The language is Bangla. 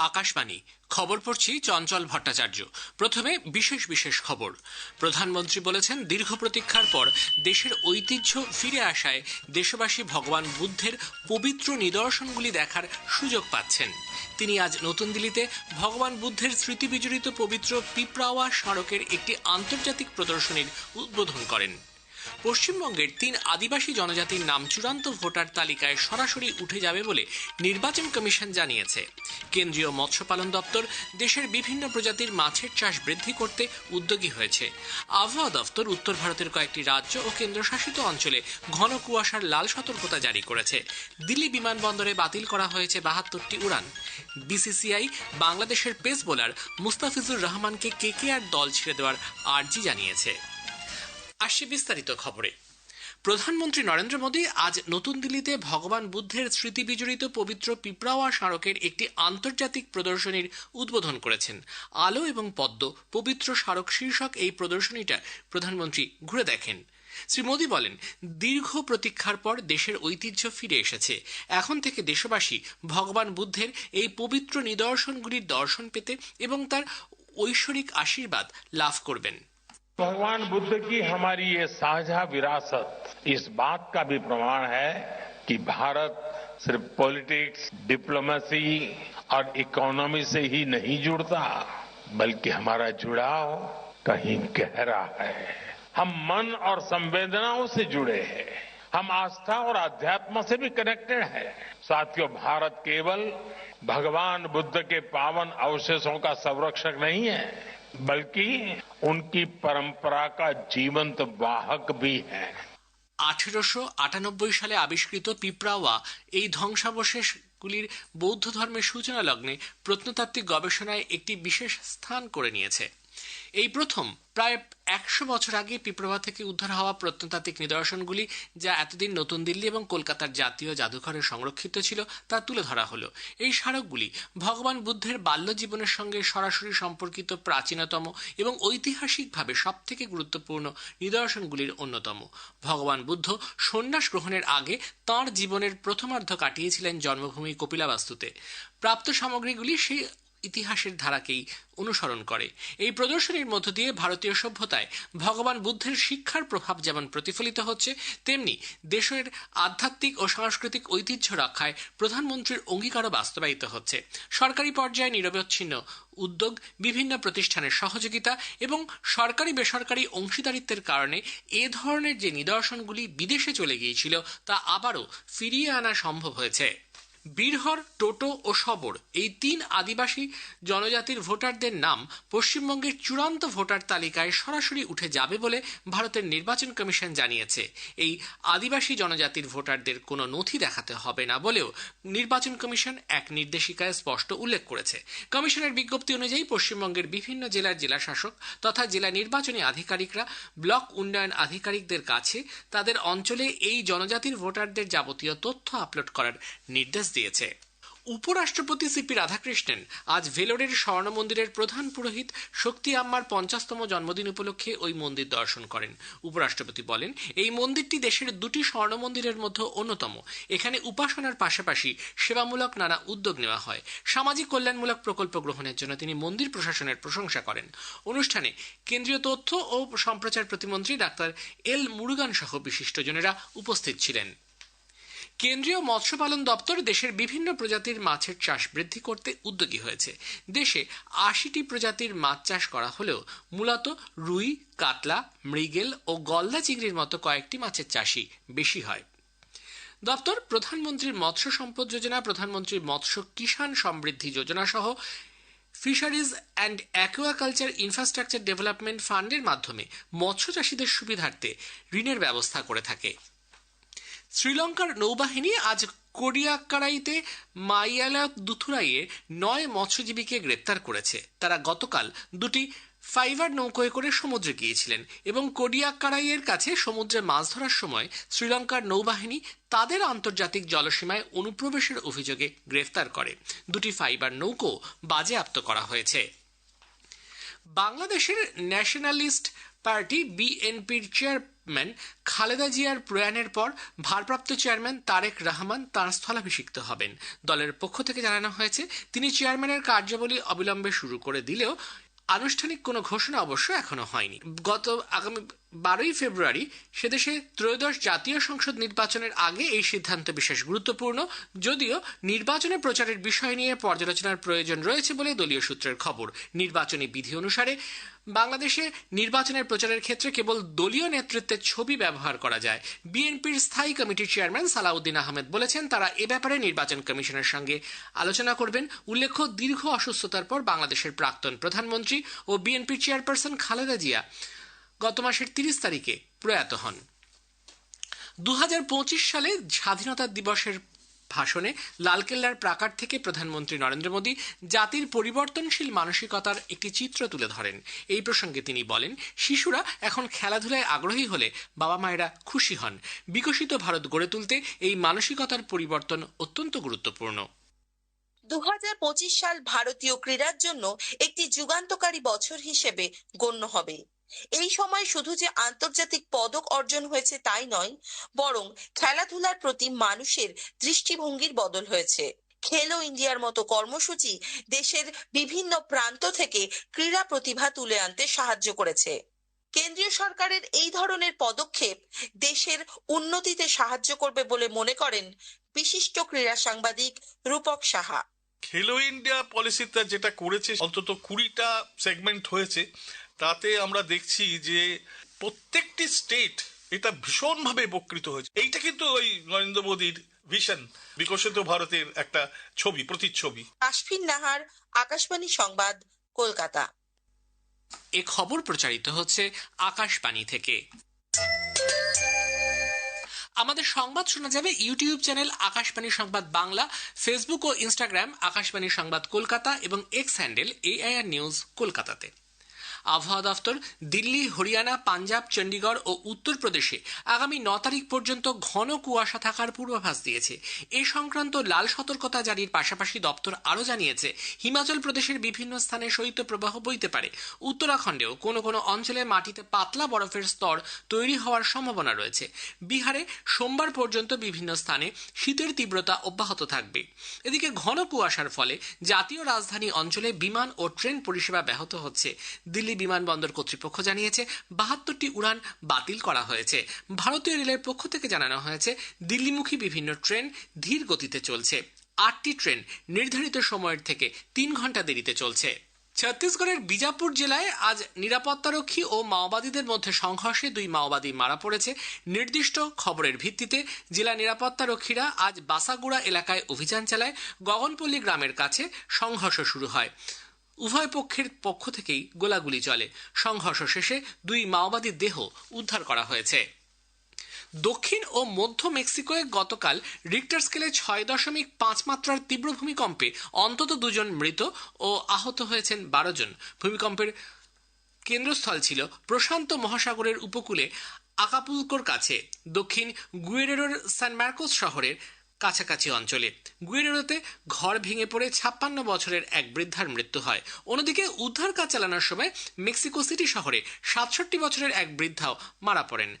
আকাশবাণী। খবর পড়ছি চঞ্চল ভট্টাচার্য। প্রথমে বিশেষ বিশেষ খবর। প্রধানমন্ত্রী বলেছেন, দীর্ঘ প্রতীক্ষার পর দেশের ঐতিহ্য ফিরে আসায় দেশবাসী ভগবান বুদ্ধের পবিত্র নিদর্শনগুলি দেখার সুযোগ পাচ্ছেন। তিনি আজ নতুন দিল্লিতে ভগবান বুদ্ধের স্মৃতিবিজড়িত পবিত্র পিপরাওয়া স্মারকের একটি আন্তর্জাতিক প্রদর্শনীর উদ্বোধন করেন। পশ্চিমবঙ্গের তিন আদিবাসী জনজাতির নাম চূড়ান্ত ভোটার তালিকায় সরাসরি উঠে যাবে বলে নির্বাচন কমিশন জানিয়েছে। কেন্দ্রীয় মৎস্য পালন দপ্তর দেশের বিভিন্ন প্রজাতির মাছের চাষ বৃদ্ধি করতে উদ্যোগী হয়েছে। আবহাওয়া দপ্তর উত্তর ভারতের কয়েকটি রাজ্য ও কেন্দ্রশাসিত অঞ্চলে ঘন কুয়াশার লাল সতর্কতা জারি করেছে। দিল্লি বিমানবন্দরে বাতিল করা হয়েছে বাহাত্তরটি উড়ান। বিসিসিআই বাংলাদেশের পেস বোলার মুস্তাফিজুর রহমানকে কেকেআর দল ছেড়ে দেওয়ার আর্জি জানিয়েছে। আসছে বিস্তারিত খবরে। প্রধানমন্ত্রী নরেন্দ্র মোদী আজ নতুন দিল্লিতে ভগবান বুদ্ধের স্মৃতি বিজড়িত পবিত্র পিপরাওয়া স্মারকের একটি আন্তর্জাতিক প্রদর্শনীর উদ্বোধন করেছেন। আলো এবং পদ্ম, পবিত্র স্মারক শীর্ষক এই প্রদর্শনীটা প্রধানমন্ত্রী ঘুরে দেখেন। শ্রী মোদী বলেন, দীর্ঘ প্রতীক্ষার পর দেশের ঐতিহ্য ফিরে এসেছে। এখন থেকে দেশবাসী ভগবান বুদ্ধের এই পবিত্র নিদর্শনগুলির দর্শন পেতে এবং তার ঐশ্বরিক আশীর্বাদ লাভ করবেন। भगवान बुद्ध की हमारी ये साझा विरासत, इस बात का भी प्रमाण है कि भारत सिर्फ़ पॉलिटिक्स, डिप्लोमेसी और इकोनॉमी से ही नहीं जुड़ता, बल्कि हमारा जुड़ाव कहीं गहरा है। हम मन और संवेदनाओं से जुड़े हैं। हम आस्था और अध्यात्म से भी कनेक्टेड है। साथियों, भारत केवल भगवान बुद्ध के पावन अवशेषों का संरक्षक नहीं है, बल्कि उनकी परंपरा का जीवंत वाहक भी है আঠেরোশো আটানব্বই সালে আবিষ্কৃত পিপরাওয়া এই ধ্বংসাবশেষগুলির বৌদ্ধ ধর্মের সূচনা লগ্নে প্রত্নতাত্ত্বিক গবেষণায় একটি বিশেষ স্থান করে নিয়েছে এই প্রথম, প্রায় একশো বছর আগে পিপরোয়া থেকে উদ্ধার হওয়া প্রত্নতাত্ত্বিক নিদর্শনগুলি যা এতদিন নতুন দিল্লি এবং কলকাতার জাতীয় জাদুঘরে সংরক্ষিত ছিল তা তুলে ধরা হলো। এই স্মারকগুলি ভগবান বুদ্ধের বাল্য জীবনের সঙ্গে সরাসরি সম্পর্কিত প্রাচীনতম এবং ঐতিহাসিকভাবে সবথেকে গুরুত্বপূর্ণ নিদর্শনগুলির অন্যতম। ভগবান বুদ্ধ সন্ন্যাস গ্রহণের আগে তাঁর জীবনের প্রথমার্ধ কাটিয়েছিলেন জন্মভূমি কপিলাবাস্তুতে। প্রাপ্ত সামগ্রীগুলি সেই ইতিহাসের ধারাকেই অনুসরণ করে। এই প্রদর্শনীর মধ্য দিয়ে ভারতীয় সভ্যতায় ভগবান বুদ্ধের শিক্ষার প্রভাব যেমন প্রতিফলিত হচ্ছে, তেমনি দেশের আধ্যাত্মিক ও সাংস্কৃতিক ঐতিহ্য রক্ষায় প্রধানমন্ত্রীর অঙ্গীকারও বাস্তবায়িত হচ্ছে। সরকারি পর্যায়ে নিরবচ্ছিন্ন উদ্যোগ, বিভিন্ন প্রতিষ্ঠানের সহযোগিতা এবং সরকারি বেসরকারি অংশীদারিত্বের কারণে এ ধরনের যে নিদর্শনগুলি বিদেশে চলে গিয়েছিল, তা আবারও ফিরিয়ে আনা সম্ভব হয়েছে। বীরহর, টোটো ও সবর এই তিন আদিবাসী জনজাতির ভোটারদের নাম পশ্চিমবঙ্গের চূড়ান্ত ভোটার তালিকায় সরাসরি উঠে যাবে বলে ভারতের নির্বাচন কমিশন জানিয়েছে। এই আদিবাসী জনজাতির ভোটারদের কোনো নথি দেখাতে হবে না বলেও নির্বাচন কমিশন এক নির্দেশিকায় স্পষ্ট উল্লেখ করেছে। কমিশনের বিজ্ঞপ্তি অনুযায়ী পশ্চিমবঙ্গের বিভিন্ন জেলার জেলাশাসক তথা জেলা নির্বাচনী আধিকারিকরা ব্লক উন্নয়ন আধিকারিকদের কাছে তাদের অঞ্চলে এই জনজাতির ভোটারদের যাবতীয় তথ্য আপলোড করার নির্দেশ দিয়েছে। উপরাষ্ট্রপতি সিপি রাধাকৃষ্ণন আজ ভেলোরের স্বর্ণ মন্দিরের প্রধান পুরোহিত শক্তি আম্মার পঞ্চাশতম জন্মদিন উপলক্ষে ওই মন্দির দর্শন করেন। উপরাষ্ট্রপতি বলেন, এই মন্দিরটি দেশের দুটি স্বর্ণ মন্দিরের মধ্যে অন্যতম। এখানে উপাসনার পাশাপাশি সেবামূলক নানা উদ্যোগ নেওয়া হয়। সামাজিক কল্যাণমূলক প্রকল্প গ্রহণের জন্য তিনি মন্দির প্রশাসনের প্রশংসা করেন। অনুষ্ঠানে কেন্দ্রীয় তথ্য ও সম্প্রচার প্রতিমন্ত্রী ডাক্তার এল মুরুগান সহ বিশিষ্টজনেরা উপস্থিত ছিলেন। কেন্দ্রীয় মৎস্য পালন দপ্তর দেশের বিভিন্ন প্রজাতির মাছের চাষ বৃদ্ধি করতে উদ্যোগী হয়েছে। দেশে আশিটি প্রজাতির মাছ চাষ করা হলেও মূলত রুই, কাতলা, মৃগেল ও গলদা চিংড়ির মতো কয়েকটি মাছের চাষই বেশি হয়। দপ্তর প্রধানমন্ত্রীর মৎস্য সম্পদ যোজনা প্রধানমন্ত্রীর মৎস্য কিষাণ সমৃদ্ধি যোজনা সহ fisheries and aquaculture infrastructure development ফান্ডের মাধ্যমে মৎস্য চাষীদের সুবিধার্থে ঋণের ব্যবস্থা করে থাকে। শ্রীলঙ্কার নৌবাহিনী আজ কোরিয়াকারাইতে মাইয়ালা দুথুরাইয়ে নয় মৎস্যজীবীকে গ্রেপ্তার করেছে। তারা গতকাল দুটি ফাইবার নৌকোয় করে সমুদ্রে গিয়েছিলেন এবং কোরিয়াকারাইয়ের কাছে সমুদ্রে মাছ ধরার সময় শ্রীলঙ্কার নৌবাহিনী তাদের আন্তর্জাতিক জলসীমায় অনুপ্রবেশের অভিযোগে গ্রেফতার করে। দুটি ফাইবার নৌকো বাজেয়াপ্ত করা হয়েছে। বাংলাদেশের ন্যাশনালিস্ট পার্টি বিএনপির চেয়ার ম্যান খালেদা জিয়ার প্রয়াণের পর ভারপ্রাপ্ত চেয়ারম্যান তারেক রহমান তাঁর স্থলাভিষিক্ত হবেন। দলের পক্ষ থেকে জানানো হয়েছে, তিনি চেয়ারম্যানের কার্যাবলী অবিলম্বে শুরু করে দিলেও আনুষ্ঠানিক কোনো ঘোষণা অবশ্য এখনও হয়নি। গত আগামী বারোই ফেব্রুয়ারি সেদেশে ত্রয়োদশ জাতীয় সংসদ নির্বাচনের আগে এই সিদ্ধান্ত বিশেষ গুরুত্বপূর্ণ, যদিও নির্বাচনে প্রচারের বিষয় নিয়ে পর্যালোচনার প্রয়োজন রয়েছে বলে দলীয় সূত্রের খবর। নির্বাচনী বিধি অনুসারে বাংলাদেশে নির্বাচনের প্রচারের ক্ষেত্রে কেবল দলীয় নেতৃত্বের ছবি ব্যবহার করা যায়। বিএনপির স্থায়ী কমিটির চেয়ারম্যান সালাউদ্দিন আহমেদ বলেছেন, তারা এ ব্যাপারে নির্বাচন কমিশনের সঙ্গে আলোচনা করবেন। উল্লেখ্য, দীর্ঘ অসুস্থতার পর বাংলাদেশের প্রাক্তন প্রধানমন্ত্রী ও বিএনপির চেয়ারপারসন খালেদা জিয়া গত মাসের তিরিশ তারিখে প্রয়াত হন। দু হাজার পঁচিশ সালে স্বাধীনতা দিবসের ভাষণে লালকেল্লার প্রাকার থেকে প্রধানমন্ত্রী নরেন্দ্র মোদী জাতির পরিবর্তনশীল মানসিকতার একটি চিত্র তুলে ধরেন। এই প্রসঙ্গে তিনি বলেন, শিশুরা এখন খেলাধুলায় আগ্রহী হলে বাবা মায়েরা খুশি হন। বিকশিত ভারত গড়ে তুলতে এই মানসিকতার পরিবর্তন অত্যন্ত গুরুত্বপূর্ণ। দু হাজার পঁচিশ সাল ভারতীয় ক্রীড়ার জন্য একটি যুগান্তকারী বছর হিসেবে গণ্য হবে। এই সময় শুধু যে আন্তর্জাতিক পদক অর্জন হয়েছে তাই নয়, বরং খেলাধুলার প্রতি মানুষের দৃষ্টিভঙ্গির বদল হয়েছে। খেলো ইন্ডিয়ার মতো কর্মসূচি দেশের বিভিন্ন প্রান্ত থেকে ক্রীড়া প্রতিভা তুলে আনতে সাহায্য করেছে। কেন্দ্রীয় সরকারের এই ধরনের পদক্ষেপ দেশের উন্নতিতে সাহায্য করবে বলে মনে করেন বিশিষ্ট ক্রীড়া সাংবাদিক রূপক সাহা। খেলো ইন্ডিয়া পলিসিটা যেটা করেছে, অন্তত কুড়িটা সেগমেন্ট হয়েছে। তাতে আমরা দেখছি যে প্রত্যেকটি স্টেট এটা ভীষণভাবে উপকৃত হয়েছে। এইটা কিন্তু ওই নরেন্দ্র মোদীর ভিশন বিকশিত ভারতের একটা ছবি প্রতিচ্ছবি। আশফিন নাহার আকাশবাণী সংবাদ কলকাতা। এ খবর প্রচারিত হচ্ছে আকাশবাণী থেকে। আমাদের সংবাদ শোনা যাবে YouTube channel Akashvani Sangbad Bangla Facebook ও ইনস্টাগ্রাম আকাশবাণী সংবাদ কলকাতা এবং এক্স হ্যান্ডেল এআইআর নিউজ কলকাতাতে। আবহাওয়া দফতর দিল্লি, হরিয়ানা, পাঞ্জাব চণ্ডীগড় ও উত্তরপ্রদেশে আগামী ন তারিখ পর্যন্ত ঘন কুয়াশা থাকার পূর্বাভাস দিয়েছে। এ সংক্রান্ত লাল সতর্কতা জারির পাশাপাশি দপ্তর আরও জানিয়েছে, হিমাচল প্রদেশের বিভিন্ন স্থানে শৈত্যপ্রবাহ বইতে পারে। উত্তরাখণ্ডেও কোনো কোনো অঞ্চলে মাটিতে পাতলা বরফের স্তর তৈরি হওয়ার সম্ভাবনা রয়েছে। বিহারে সোমবার পর্যন্ত বিভিন্ন স্থানে শীতের তীব্রতা অব্যাহত থাকবে। এদিকে ঘন কুয়াশার ফলে জাতীয় রাজধানী অঞ্চলে বিমান ও ট্রেন পরিষেবা ব্যাহত হচ্ছে। দিল্লি বিমানবন্দর কর্তৃপক্ষ জানিয়েছে, বাহাত্তরটি উড়ান বাতিল করা হয়েছে। ভারতীয় রেলের পক্ষ থেকে জানানো হয়েছে, দিল্লিমুখী বিভিন্ন ট্রেন ধীর গতিতে চলছে। আটটি ট্রেন নির্ধারিত সময়ের থেকে তিন ঘণ্টা দেরিতে চলছে। ছত্তিশগড়ের বিজাপুর জেলায় আজ নিরাপত্তারক্ষী ও মাওবাদীদের মধ্যে সংঘর্ষে দুই মাওবাদী মারা পড়েছে। নির্দিষ্ট খবরের ভিত্তিতে জেলা নিরাপত্তারক্ষীরা আজ বাসাগুড়া এলাকায় অভিযান চালায়। গগনপল্লী গ্রামের কাছে সংঘর্ষ শুরু হয়। উভয় পক্ষের পক্ষ থেকেই গোলাগুলি চলে সংঘর্ষ শেষে দুই মাওবাদীর দেহ উদ্ধার করা হয়েছে। দক্ষিণ ও মধ্য মেক্সিকোয় গতকাল রিক্টার স্কেলে ছয় দশমিক পাঁচ মাত্রার তীব্র ভূমিকম্পে অন্তত দুজন মৃত ও আহত হয়েছেন বারো জন। ভূমিকম্পের কেন্দ্রস্থল ছিল প্রশান্ত মহাসাগরের উপকূলে আকাপুলকোর কাছে। দক্ষিণ গুয়েরেরোর সান মার্কোস শহরের কাছাকাছি অঞ্চলে। গুয়েরোতে ঘর ভেঙে পড়ে ছাপ্পান্ন বছরের এক বৃদ্ধার মৃত্যু হয়। অন্যদিকে উদ্ধার কাজ চালানোর সময় মেক্সিকো সিটি শহরে সাতষট্টি বছরের এক বৃদ্ধাও মারা পড়েন।